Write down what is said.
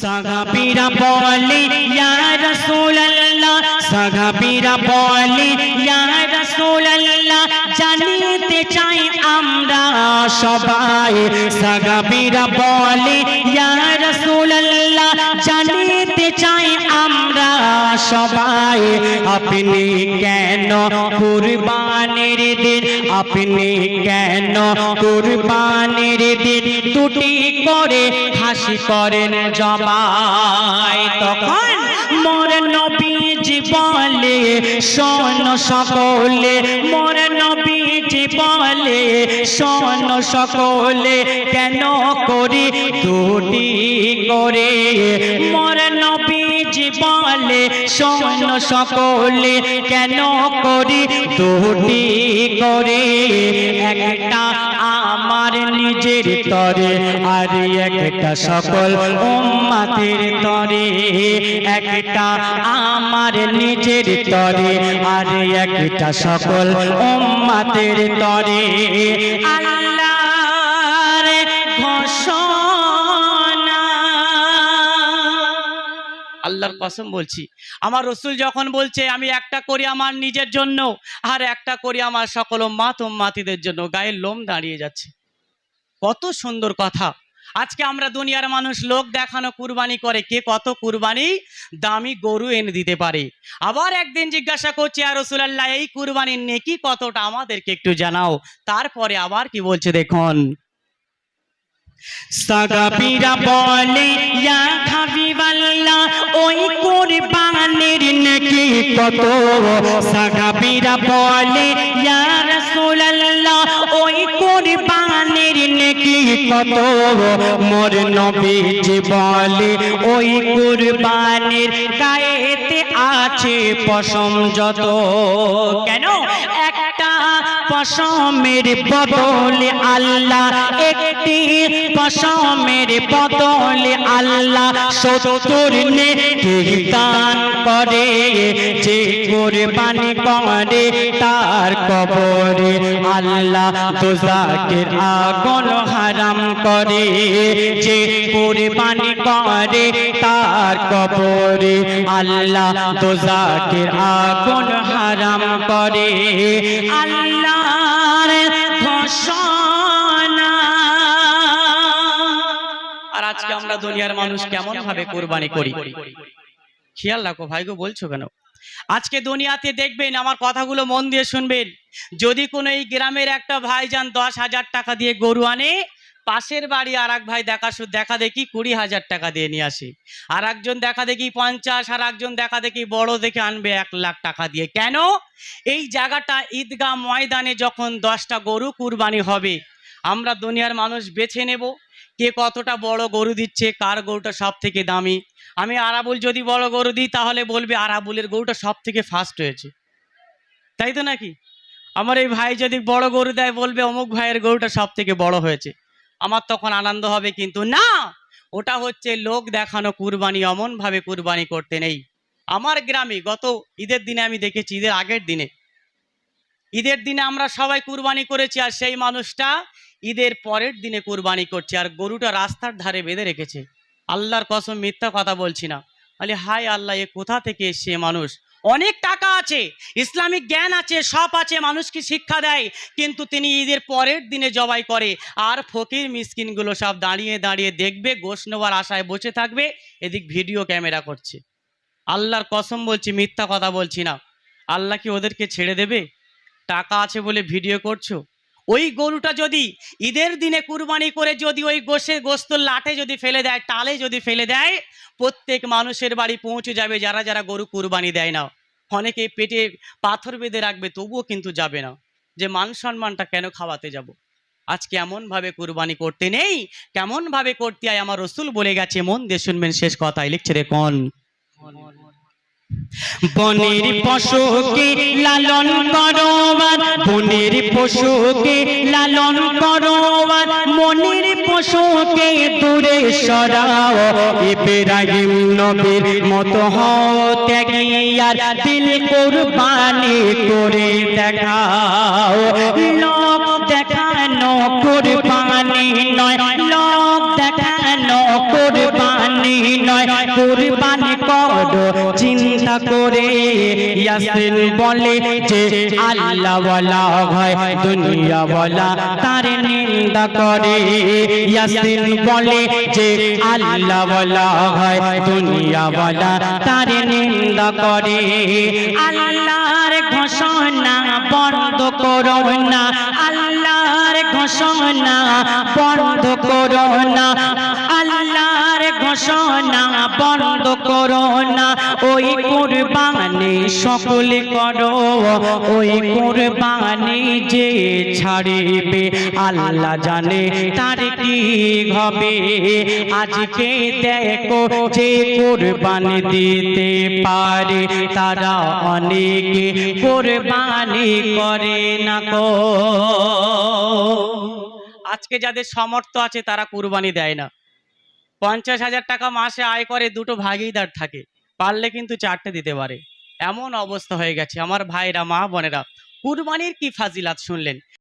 সাহাবীরা বলে ইয়া রাসূলুল্লাহ সাহাবীরা বলে ইয়া রাসূলুল্লাহ জানিতে চাই আমরা সবাই সাহাবীরা বলে ইয়া রাসূলুল্লাহ জানিতে চাই আমরা সবাই আপনি কেন কুরবানির দিন। আপনি কেন কুরবানির দিন? দুটি করে হাসি করেন জবাই। তখন মোর নবীজি বলে, শোন সকলে। মোর নবীজি বলে, শোন সকলে। কেন করি দুটি করে? নবীজি বলে, শোন সকলে, কেন করি দুটি করে? একটা আমার নিজের তরে আর একটা সকল উম্মাতের তরে। একটা আমার নিজের তরে আর একটা সকল উম্মাতের তরে। আল্লাহর কসম বলছি। আমার রসুল যখন বলছে, আমি একটা করি আমার নিজের জন্য, আর একটা করি আমার সকল মাত মাতিদের জন্য। গায়ের লোম দাঁড়িয়ে যাচ্ছে। কত সুন্দর কথা। আজকে আমরা দুনিয়ার মানুষ লোক দেখানো কুরবানি করে। কে কত কুরবানি? দামি গরু এনে দিতে পারে। আবার একদিন জিজ্ঞাসা করছি আর রসুলাল্লাহ, এই কুরবানির নেকি কতটা? আমাদেরকে একটু জানাও। তারপরে আবার কি বলছে দেখুন সাগাবিরা বলে, ইয়া হাবিবাল্লাহ ওই কুরবানির নাকি কত? সাগাবিরা বলে, ইয়া রাসূলুল্লাহ, ওই কুরবানির নাকি কত? মোর নবীজি বলে, ওই কুরবানির আছে পশম যত। কেন? একটা পশমের বদলে আল্লাহ একটি পশমের বদলে আল্লাহ সত্তর নে দান করে যে কোরবানি করে তার কবরে আল্লাহ তোজাকের আগুন হারাম করে। যে কোরবানি করে তার কবরে আল্লাহ তোজাকের আগুন হারাম করে। আল্লাহর আর আজকে আমরা দুনিয়ার মানুষ কেমন ভাবে কোরবানি করি? খেয়াল রাখো ভাইগো বলছো কেন? আজকে দুনিয়াতে দেখবেন আমার কথাগুলো মন দিয়ে শুনবেন। যদি কোনো এই গ্রামের একটা ভাইজান দশ হাজার টাকা দিয়ে গরু আনে, পাশের বাড়ি আর এক ভাই দেখা দেখা দেখি কুড়ি হাজার টাকা দিয়ে নিয়ে আসে। আর একজন দেখা দেখি পঞ্চাশ আর একজন দেখা দেখি বড় দেখে আনবে এক লাখ টাকা দিয়ে। কেন? এই জায়গাটা ঈদগাহ ময়দানে যখন দশটা গরু কুরবানি হবে, আমরা দুনিয়ার মানুষ বেছে নেব। কে কতটা বড় গরু দিচ্ছে, কার গরুটা সব থেকে দামি আমি আরাবুল যদি বড় গরু দিই, তাহলে বলবে আরাবুলের গরুটা সব থেকে ফার্স্ট হয়েছে। তাই তো নাকি? আমার এই ভাই যদি বড় গরু দেয়, বলবে অমুক ভাইয়ের গরুটা সব থেকে বড় হয়েছে। আমার তখন আনন্দ হবে কিন্তু না, ওটা হচ্ছে লোক দেখানো কুরবানি, অমনভাবে কুরবানি করতে নেই। আমার গ্রামে গত ঈদের দিনে আমি দেখেছি, ঈদের আগের দিনে। ঈদের দিনে আমরা সবাই কুরবানি করেছি, আর সেই মানুষটা ঈদের পরের দিনে কুরবানি করছে, আর গরুটা রাস্তার ধারে বেঁধে রেখেছে। আল্লাহর কসম মিথ্যা কথা বলছি না। আলে হাই আল্লাহ, এ কোথা থেকে এসছে মানুষ? অনেক টাকা আছে, ইসলামিক জ্ঞান আছে, সব আছে, মানুষকে শিক্ষা দেয়। কিন্তু তিনি ঈদের পরের দিনে জবাই করে, আর ফকির মিসকিনগুলো সব দাঁড়িয়ে দাঁড়িয়ে দেখবে, গোশ নেওয়ার আশায় বসে থাকবে, এদিক ভিডিও ক্যামেরা করছে। আল্লাহর কসম বলছি, মিথ্যা কথা বলছি না। আল্লাহ কি ওদেরকে ছেড়ে দেবে? টাকা আছে বলে ভিডিও করছ? ওই গরুটা যদি ঈদের দিনে কুরবানি করে যদি ওই গোষে গোস্ত লাটে যদি ফেলে দেয়, টালে যদি ফেলে দেয়, প্রত্যেক মানুষের বাড়ি পৌঁছে যাবে যারা যারা গরু কুরবানি দেয় না। অনেকে পেটে পাথর বেঁধে রাখবে, তবুও কিন্তু যাবে না। যে মান সম্মানটা কেন খাওয়াতে যাব? আজকে এমনভাবে কুরবানি করতে নেই, কেমনভাবে করতে হয় আমার রসুল বলে গেছে, মন দিয়ে শুনবেন শেষ কথায়, লিখছে রে কোন বনের পশুকে লালন করোবার বনের পশুকে লালন করোবার মনের পশুকে দূরে সরাও। ইব্রাহিম নবীর মতো হও ত্যাগিয়ার দিল কোরবানি করে দেখাও। লোক দেখানো কোরবানি নয়, লোক দেখানো কোরবানি নয়। কুরবানি করো চিন্তা করে ইয়াসিন বলে যে আল্লাহ বলা হয় দুনিয়া বলা তার নিন্দা করে। ইয়াসিন বলে যে আল্লাহ বলা হয় দুনিয়া বলা তার নিন্দা করে। আল্লাহর ঘোষণা বন্ধ করো না, আল্লাহর ঘোষণা বন্ধ করো না। আল্লাহর বন্ধ করো না। ওই কুরবানি সকলে করো। ওই কুরবানি যে ছাড়িবে, আল্লাহ জানে তার কি হবে। আজকে দেখো যে কোরবানি দিতে পারে তারা অনেকে। কোরবানি করে না কো আজকে যাদের সমর্থ আছে তারা কুরবানি দেয় না। পঞ্চাশ হাজার টাকা মাসে আয় করে দুটো ভাগিদার থাকে, পারলে কিন্তু চারটে দিতে পারে। এমন অবস্থা হয়ে গেছে। আমার ভাইরা, মা বোনেরা, কুরবানির কি ফাজিলাত শুনলেন?